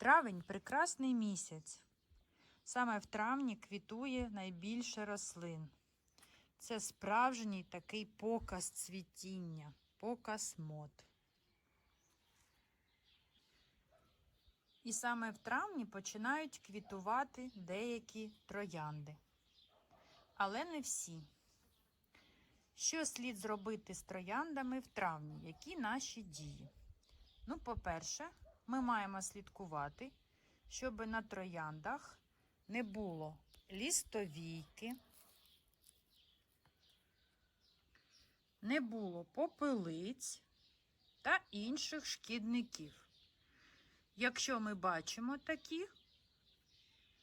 Травень прекрасний місяць. Саме в травні квітує найбільше рослин. Це справжній такий показ цвітіння, показ мод. І саме в травні починають квітувати деякі троянди. Але не всі. Що слід зробити з трояндами в травні? Які наші дії? Ну, по-перше, ми маємо слідкувати, щоб на трояндах не було лістовійки, не було попелиць та інших шкідників. Якщо ми бачимо такі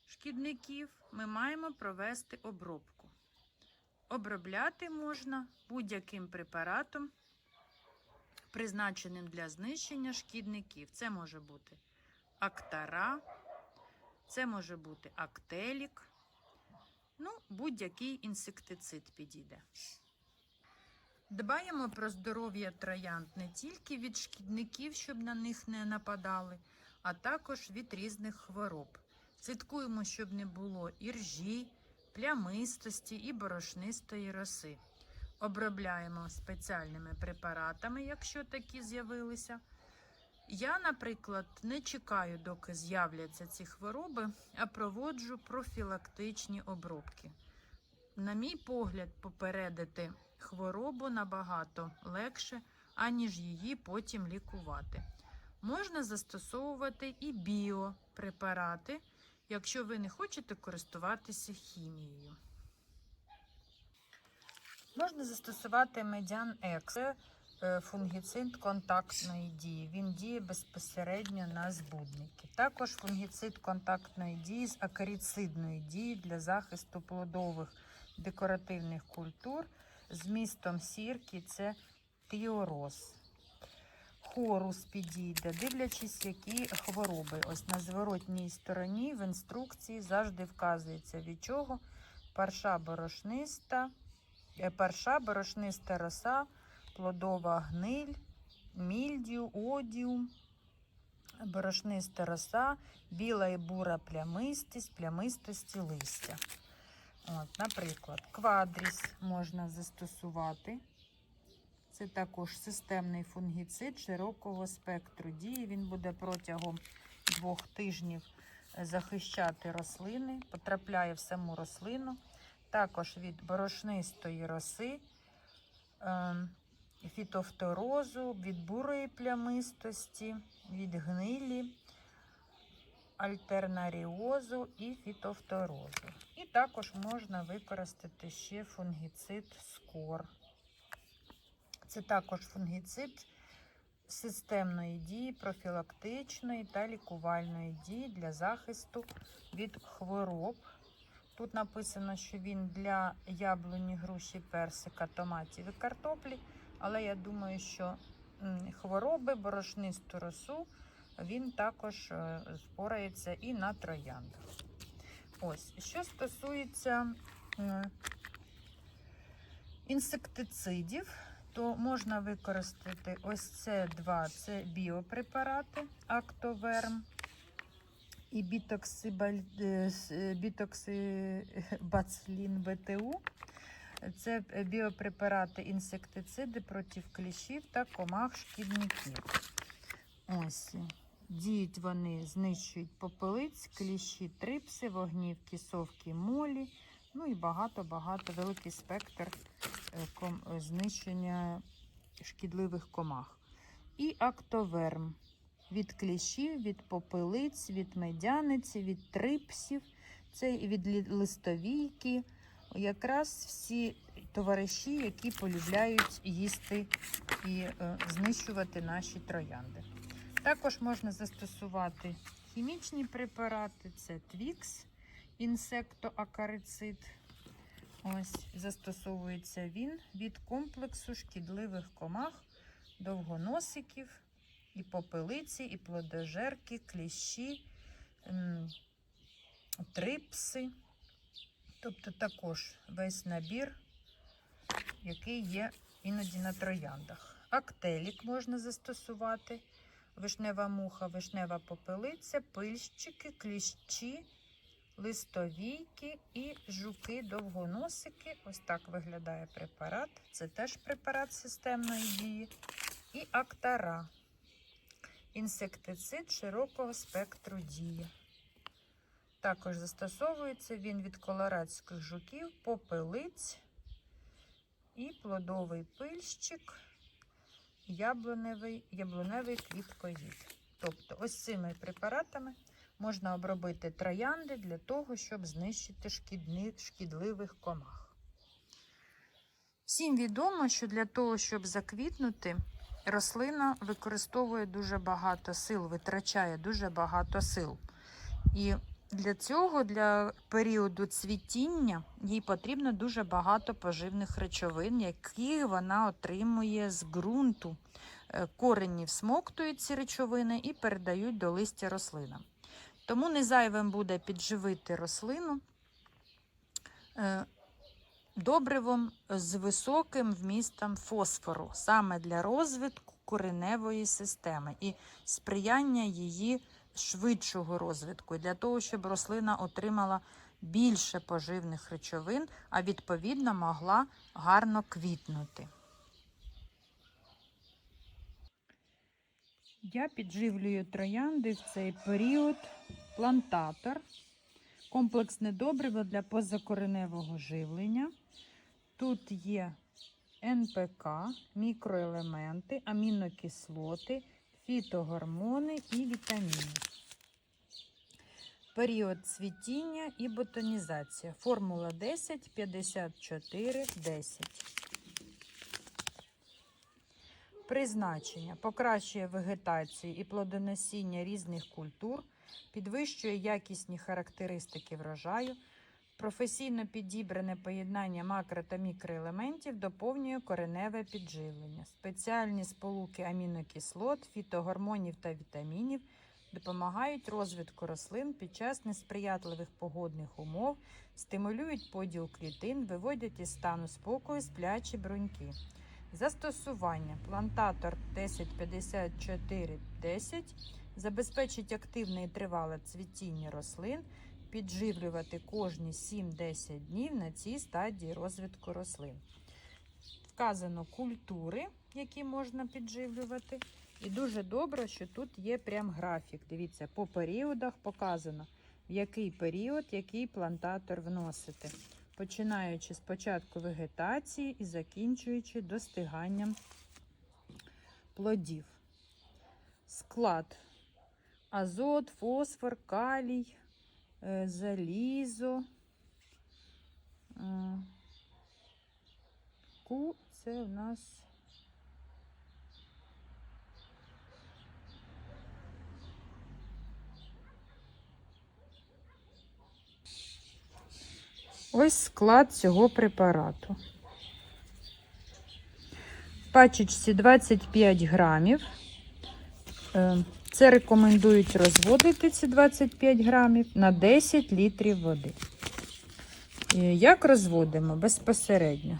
шкідників, ми маємо провести обробку. Обробляти можна будь-яким препаратом, призначеним для знищення шкідників. Це може бути актара, це може бути актелік, ну, будь-який інсектицид підійде. Дбаємо про здоров'я троянд не тільки від шкідників, щоб на них не нападали, а також від різних хвороб. Слідкуємо, щоб не було іржі, плямистості і борошнистої роси. Обробляємо спеціальними препаратами, якщо такі з'явилися. Я, наприклад, не чекаю, доки з'являться ці хвороби, а проводжу профілактичні обробки. На мій погляд, попередити хворобу набагато легше, аніж її потім лікувати. Можна застосовувати і біопрепарати, якщо ви не хочете користуватися хімією. Можна застосувати медян Екс. Фунгіцид контактної дії. Він діє безпосередньо на збудники. Також фунгіцид контактної дії з акаріцидної дії для захисту плодових декоративних культур з містом сірки це тіороз. Хорус підійде, дивлячись, які хвороби. Ось на зворотній стороні в інструкції завжди вказується від чого парша борошниста, е, парша борошниста роса, плодова гниль, мільдію, одіум, борошниста роса, біла і бура плямистість, плямистості листя. От, Наприклад, квадріс можна застосувати. Це також системний фунгіцид широкого спектру дії. Він буде протягом двох тижнів захищати рослини, потрапляє в саму рослину. Також від борошнистої роси, ем, фітофторозу, від бурої плямистості, від гнилі, альтернаріозу і фітофторозу. І також можна використати ще фунгіцид скор. Це також фунгіцид системної дії, профілактичної та лікувальної дії для захисту від хвороб. Тут написано, що він для яблуні, груші, персика, томатів і картоплі, але я думаю, що хвороби, борошнисту росу, він також е, спорається і на трояндах. Ось, що стосується інсектицидів, то можна використати ось це два це біопрепарати Актоверм і бітоксибацилін БТУ. Це біопрепарати інсектициди проти кліщів та комах шкідників. Ось. Діють вони, знищують попелиць, кліщі, трипси, вогнівки, совки, молі. Ну і багато-багато великий спектр знищення шкідливих комах. І актоверм від кліщів, від попелиць, від медяниці, від трипсів, це і від листовійки. Якраз всі товариші, які полюбляють їсти і е, знищувати наші троянди. Також можна застосувати хімічні препарати, це твікс, інсектоакарицид. Ось застосовується він від комплексу шкідливих комах, довгоносиків, і попелиці, і плодожерки, кліщі, трипси. Тобто також весь набір, який є іноді на трояндах. Актелік можна застосувати. вишнева муха, вишнева попелиця, пильщики, кліщі, листовійки і жуки-довгоносики. Ось так виглядає препарат. Це теж препарат системної дії. І актара. Інсектицид широкого спектру дії. Також застосовується він від колорадських жуків, попелиць і плодовий пильщик, яблуневий, яблуневий квіткоїд. Тобто, ось цими препаратами можна обробити троянди для того, щоб знищити шкідни, шкідливих комах. Всім відомо, що для того, щоб заквітнути, рослина використовує дуже багато сил, витрачає дуже багато сил. І для цього, для періоду цвітіння, їй потрібно дуже багато поживних речовин, які вона отримує з ґрунту. Е, Корені всмоктують ці речовини і передають до листя рослинам. Тому не зайвим буде підживити рослину е, добривом з високим вмістом фосфору, саме для розвитку кореневої системи і сприяння її швидшого розвитку, для того, щоб рослина отримала більше поживних речовин, а відповідно могла гарно квітнути. Я підживлюю троянди в цей період плантатор, комплексне добриво для позакореневого живлення. Тут є НПК, мікроелементи, амінокислоти, фітогормони і вітаміни. Період цвітіння і ботанізація. Формула 10 54 10. Призначення покращує вегетацію і плодоносіння різних культур, підвищує якісні характеристики врожаю, професійно підібране поєднання макро та мікроелементів доповнює кореневе підживлення. Спеціальні сполуки амінокислот, фітогормонів та вітамінів допомагають розвитку рослин під час несприятливих погодних умов, стимулюють поділ клітин, виводять із стану спокою сплячі бруньки. Застосування плантатор 1054-10 забезпечить активне і тривале цвітіння рослин, підживлювати кожні 7-10 днів на цій стадії розвитку рослин. Вказано культури, які можна підживлювати. І дуже добре, що тут є прям графік. Дивіться, по періодах показано, в який період який плантатор вносити починаючи з початку вегетації і закінчуючи достиганням плодів. Склад азот, фосфор, калій, залізо. Е, Ку це у нас Ось склад цього препарату. В пачечці 25 грамів. Е, Це рекомендують розводити ці 25 грамів на 10 літрів води. І Як розводимо? Безпосередньо.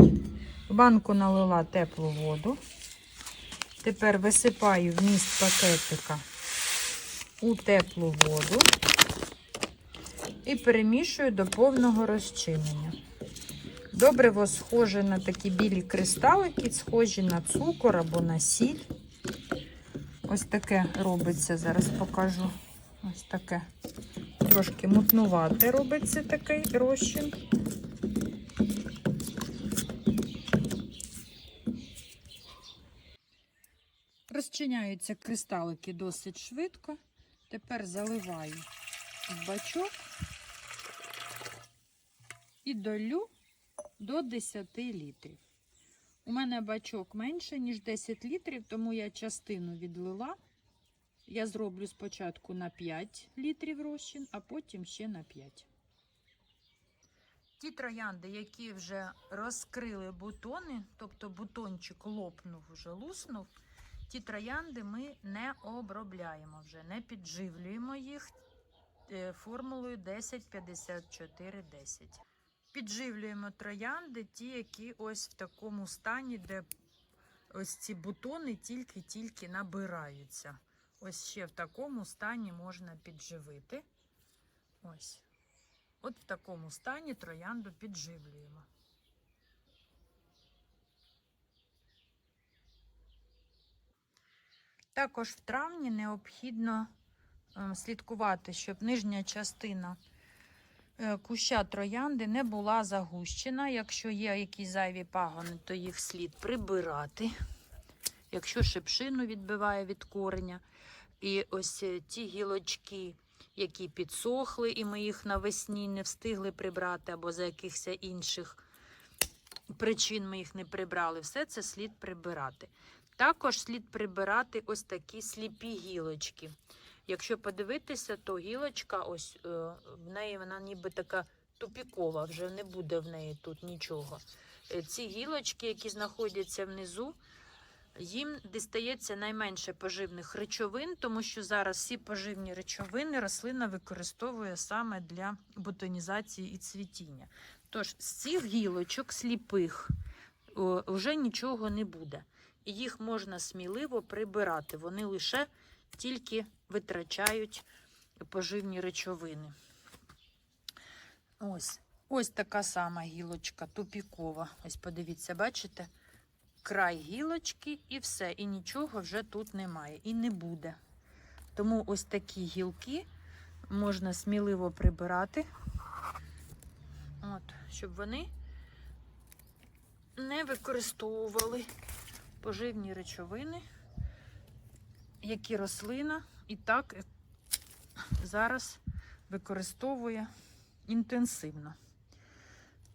В банку налила теплу воду. Тепер висипаю вміст пакетика у теплу воду і перемішую до повного розчинення. Добриво схоже на такі білі кристалики, схожі на цукор або на сіль. Ось таке робиться, зараз покажу. Ось таке. Трошки мутнувате робиться такий розчин. Розчиняються кристалики досить швидко. Тепер заливаю в бачок і долю до 10 літрів. У мене бачок менше, ніж 10 літрів, тому я частину відлила. Я зроблю спочатку на 5 літрів розчин, а потім ще на 5. Ті троянди, які вже розкрили бутони, тобто бутончик лопнув, вже луснув, ті троянди ми не обробляємо вже, не підживлюємо їх е, формулою 10-54-10. Підживлюємо троянди, ті, які ось в такому стані, де ось ці бутони тільки-тільки набираються. Ось ще в такому стані можна підживити. Ось. От в такому стані троянду підживлюємо. Також в травні необхідно е, слідкувати, щоб нижня частина куща троянди не була загущена. Якщо є якісь зайві пагони, то їх слід прибирати. Якщо шипшину відбиває від кореня. І ось е, ті гілочки, які підсохли, і ми їх навесні не встигли прибрати, або за якихось інших причин ми їх не прибрали, все це слід прибирати. Також слід прибирати ось такі сліпі гілочки. Якщо подивитися, то гілочка, ось е, в неї вона ніби така тупікова, вже не буде в неї тут нічого. Е, Ці гілочки, які знаходяться внизу, їм дістається найменше поживних речовин, тому що зараз всі поживні речовини рослина використовує саме для бутонізації і цвітіння. Тож з цих гілочок сліпих вже нічого не буде. І їх можна сміливо прибирати. Вони лише тільки витрачають поживні речовини. Ось, ось така сама гілочка тупікова. Ось подивіться, бачите? Край гілочки і все. І нічого вже тут немає. І не буде. Тому ось такі гілки можна сміливо прибирати, От, щоб вони не використовували поживні речовини, які рослина і так е, зараз використовує інтенсивно.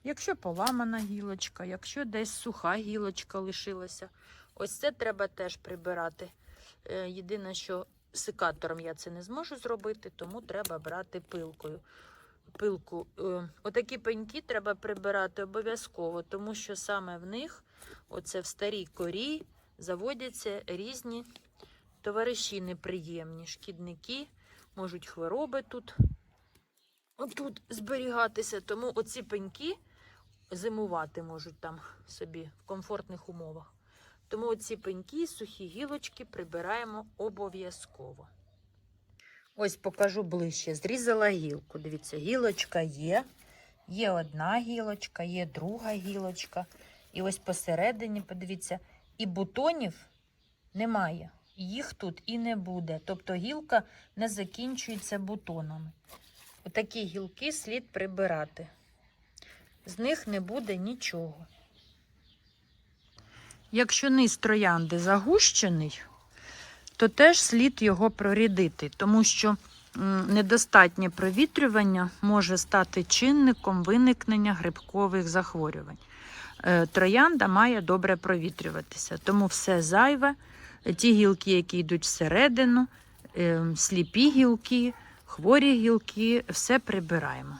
Якщо поламана гілочка, якщо десь суха гілочка лишилася, ось це треба теж прибирати. Е, Єдине, що секатором я це не зможу зробити, тому треба брати пилкою. Пилку. Е, Отакі пеньки треба прибирати обов'язково, тому що саме в них, оце в старій корі, заводяться різні товариші неприємні, шкідники, можуть хвороби тут, тут зберігатися. Тому оці пеньки зимувати можуть там собі в комфортних умовах. Тому оці пеньки, сухі гілочки прибираємо обов'язково. Ось покажу ближче. Зрізала гілку. Дивіться, гілочка є. Є одна гілочка, є друга гілочка. І ось посередині, подивіться, і бутонів немає. Їх тут і не буде. Тобто гілка не закінчується бутонами. Отакі гілки слід прибирати. З них не буде нічого. Якщо низ троянди загущений, то теж слід його прорідити, тому що недостатнє провітрювання може стати чинником виникнення грибкових захворювань. Е, Троянда має добре провітрюватися, тому все зайве, ті гілки, які йдуть всередину, е, сліпі гілки, хворі гілки, все прибираємо.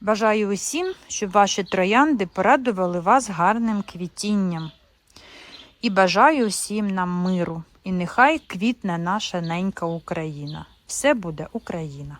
Бажаю усім, щоб ваші троянди порадували вас гарним квітінням. І бажаю усім нам миру. І нехай квітне наша ненька Україна. Все буде Україна.